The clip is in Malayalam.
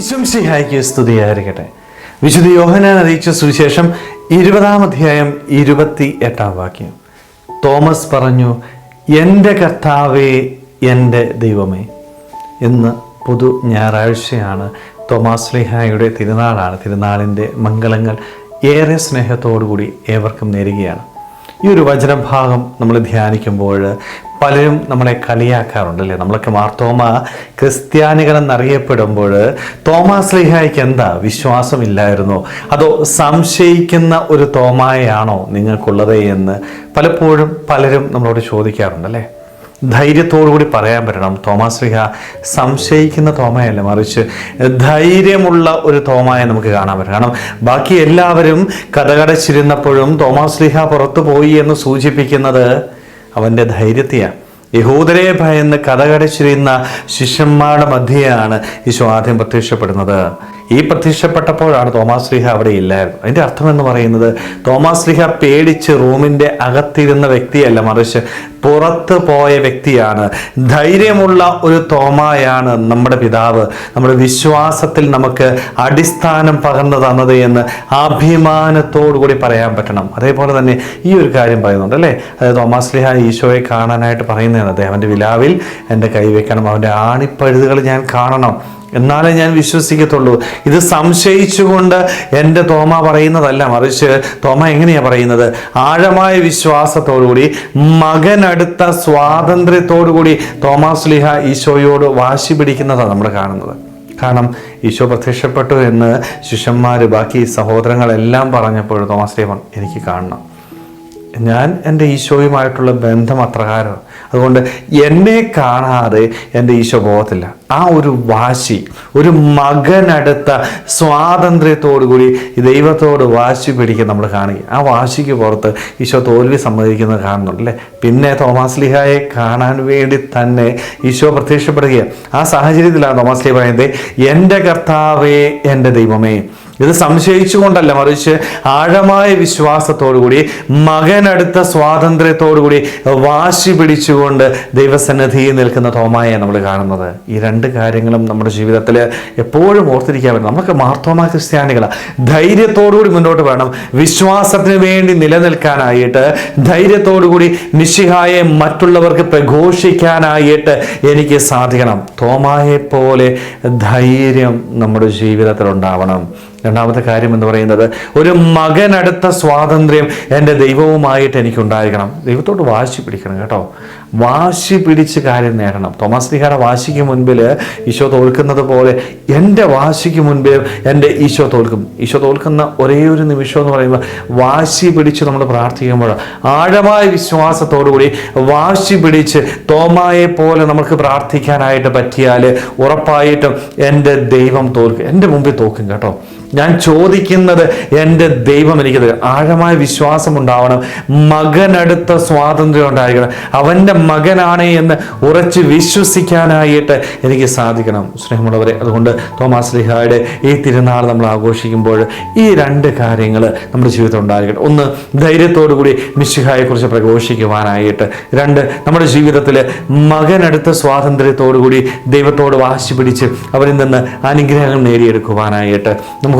ഈശംസിഹായിക്ക് സ്തുതിയായിരിക്കട്ടെ. വിശുദ്ധ യോഹനാൻ അറിയിച്ച സുവിശേഷം ഇരുപതാം അധ്യായം ഇരുപത്തി എട്ടാം വാക്യം. തോമസ് പറഞ്ഞു എന്റെ കർത്താവേ എന്റെ ദൈവമേ. ഇന്ന് പുതു ഞായറാഴ്ചയാണ്. തോമാസ് ലിഹായുടെ തിരുനാളാണ്. തിരുനാളിന്റെ മംഗളങ്ങൾ ഏറെ സ്നേഹത്തോടുകൂടി ഏവർക്കും നേരുകയാണ്. ഈ ഒരു വചനഭാഗം നമ്മൾ ധ്യാനിക്കുമ്പോൾ പലരും നമ്മളെ കളിയാക്കാറുണ്ട് അല്ലേ? നമ്മളൊക്കെ മാർത്തോമ ക്രിസ്ത്യാനികൾ ക്രിസ്ത്യാനികളെന്നറിയപ്പെടുമ്പോൾ തോമാ ലിഹായ്ക്ക് എന്താ വിശ്വാസമില്ലായിരുന്നു? അതോ സംശയിക്കുന്ന ഒരു തോമായാണോ നിങ്ങൾക്കുള്ളത് എന്ന് പലപ്പോഴും പലരും നമ്മളോട് ചോദിക്കാറുണ്ട് അല്ലേ? ധൈര്യത്തോടുകൂടി പറയാൻ പറ്റണം. തോമാ ലിഹ സംശയിക്കുന്ന തോമയല്ല? മറിച്ച് ധൈര്യമുള്ള ഒരു തോമായ നമുക്ക് കാണാൻ പറ്റും. കാരണം ബാക്കി എല്ലാവരും കഥകടച്ചിരുന്നപ്പോഴും തോമാ ലിഹ പുറത്തു പോയി എന്ന് സൂചിപ്പിക്കുന്നത് അവന്റെ ധൈര്യത്തെയാണ് യഹൂദരെ ഭയന്ന് കഥകടച്ചിരുന്ന ശിഷ്യന്മാരുടെ മധ്യയാണ് ഈശോ ആദ്യം പ്രത്യക്ഷപ്പെടുന്നത്. ഈ പ്രത്യക്ഷപ്പെട്ടപ്പോഴാണ് തോമാസ് ലീഹ അവിടെ ഇല്ലായിരുന്നു. അതിന്റെ അർത്ഥം എന്ന് പറയുന്നത് തോമാസ് ലീഹ പേടിച്ച് റൂമിന്റെ അകത്തിരുന്ന വ്യക്തിയല്ല മറിച്ച് പുറത്ത് പോയ വ്യക്തിയാണ്. ധൈര്യമുള്ള ഒരു തോമായാണ് നമ്മുടെ പിതാവ്. നമ്മുടെ വിശ്വാസത്തിൽ നമുക്ക് അടിസ്ഥാനം പകർന്നു തന്നത് എന്ന് അഭിമാനത്തോടുകൂടി പറയാൻ പറ്റണം. അതേപോലെ തന്നെ ഈ ഒരു കാര്യം പറയുന്നുണ്ട് അല്ലേ? അതായത് തോമാസ് ലിഹ ഈശോയെ കാണാനായിട്ട് പറയുന്നതാണ് അദ്ദേഹം. അവന്റെ വിലാവിൽ എന്റെ കൈവയ്ക്കണം അവന്റെ ആണിപ്പഴുതുകൾ ഞാൻ കാണണം. എന്നാലേ ഞാൻ വിശ്വസിക്കത്തുള്ളൂ. ഇത് സംശയിച്ചുകൊണ്ട് എന്റെ തോമ പറയുന്നതല്ല മറിച്ച് തോമ എങ്ങനെയാ പറയുന്നത്? ആഴമായ വിശ്വാസത്തോടുകൂടി മകനടുത്ത സ്വാതന്ത്ര്യത്തോടുകൂടി തോമാസ് ലിഹ ഈശോയോട് വാശി പിടിക്കുന്നതാണ് നമ്മൾ കാണുന്നത്. കാരണം ഈശോ പ്രത്യക്ഷപ്പെട്ടു എന്ന് ശിഷ്യന്മാർ ബാക്കി സഹോദരങ്ങളെല്ലാം പറഞ്ഞപ്പോൾ തോമസ് ലിഹ എനിക്ക് കാണണം. ഞാൻ എന്റെ ഈശോയുമായിട്ടുള്ള ബന്ധം അത്രകാരമാണ് അതുകൊണ്ട് എന്നെ കാണാതെ എന്റെ ഈശോ പോകത്തില്ല. ആ ഒരു വാശി ഒരു മകനടുത്ത സ്വാതന്ത്ര്യത്തോടുകൂടി ദൈവത്തോട് വാശി പിടിക്കുക നമ്മൾ കാണുക. ആ വാശിക്ക് പുറത്ത് ഈശോ തോൽവി സമ്മതിക്കുന്നത് കാണുന്നുണ്ട് അല്ലേ? പിന്നെ തോമാസ് ലിഹായെ കാണാൻ വേണ്ടി തന്നെ ഈശോ പ്രത്യക്ഷപ്പെടുകയാണ്. ആ സാഹചര്യത്തിലാണ് തോമാസ് ലിഹ പറയുന്നത് എന്റെ കർത്താവേ എന്റെ ദൈവമേ ഇത് സംശയിച്ചുകൊണ്ടല്ല മറിച്ച് ആഴമായ വിശ്വാസത്തോടുകൂടി മകനടുത്ത സ്വാതന്ത്ര്യത്തോടുകൂടി വാശി പിടിച്ചുകൊണ്ട് ദൈവസന്നിധിയിൽ നിൽക്കുന്ന തോമായ നമ്മൾ കാണുന്നത്. ഈ രണ്ട് കാര്യങ്ങളും നമ്മുടെ ജീവിതത്തിൽ എപ്പോഴും ഓർത്തിരിക്കാൻ പറ്റും. നമുക്ക് മാർത്തോമ ക്രിസ്ത്യാനികളാണ് ധൈര്യത്തോടുകൂടി മുന്നോട്ട് വേണം വിശ്വാസത്തിന് വേണ്ടി നിലനിൽക്കാനായിട്ട് ധൈര്യത്തോടുകൂടി മിശിഹായെ മറ്റുള്ളവർക്ക് പ്രഘോഷിക്കാനായിട്ട് എനിക്ക് സാധിക്കണം. തോമായെ പോലെ ധൈര്യം നമ്മുടെ ജീവിതത്തിൽ ഉണ്ടാവണം രണ്ടാമത്തെ കാര്യം എന്ന് പറയുന്നത് ഒരു മകനടുത്ത സ്വാതന്ത്ര്യം എന്റെ ദൈവവുമായിട്ട് എനിക്കുണ്ടായിരിക്കണം. ദൈവത്തോട് വാശി പിടിക്കണം കേട്ടോ. വാശി പിടിച്ച് കാര്യം നേടണം. തോമസ് ലിഹായുടെ വാശിക്ക് മുൻപിൽ ഈശോ തോൽക്കുന്നത് പോലെ എന്റെ വാശിക്ക് മുൻപേ എന്റെ ഈശോ തോൽക്കും. ഈശോ തോൽക്കുന്ന ഒരേ ഒരു നിമിഷം എന്ന് പറയുമ്പോൾ വാശി പിടിച്ച് നമ്മൾ പ്രാർത്ഥിക്കുമ്പോൾ ആഴമായ വിശ്വാസത്തോടുകൂടി വാശി പിടിച്ച് തോമായെ പോലെ നമുക്ക് പ്രാർത്ഥിക്കാനായിട്ട് പറ്റിയാൽ ഉറപ്പായിട്ടും എന്റെ ദൈവം തോൽക്കും. എന്റെ മുമ്പിൽ തോക്കും കേട്ടോ. ഞാൻ ചോദിക്കുന്നത് എന്റെ ദൈവം എനിക്ക് തരും ആഴമായ വിശ്വാസം ഉണ്ടാവണം. മകനടുത്ത സ്വാതന്ത്ര്യം ഉണ്ടായിരിക്കണം. അവന്റെ മകനാണ് എന്ന് ഉറച്ച് വിശ്വസിക്കാനായിട്ട് എനിക്ക് സാധിക്കണം. സ്നേഹമുള്ളവരെ അതുകൊണ്ട് തോമാസ് ലിഹായുടെ ഈ തിരുനാൾ നമ്മൾ ആഘോഷിക്കുമ്പോൾ ഈ രണ്ട് കാര്യങ്ങൾ നമ്മുടെ ജീവിതത്തിൽ ഉണ്ടായിരിക്കണം. ഒന്ന് ധൈര്യത്തോടു കൂടി മിശിഹായെക്കുറിച്ച് പ്രഘോഷിക്കുവാനായിട്ട്. രണ്ട് നമ്മുടെ ജീവിതത്തിൽ മകനടുത്ത സ്വാതന്ത്ര്യത്തോടു കൂടി ദൈവത്തോട് വാശി പിടിച്ച് അവരിൽ നിന്ന് അനുഗ്രഹങ്ങൾ നേടിയെടുക്കുവാനായിട്ട് നമുക്ക്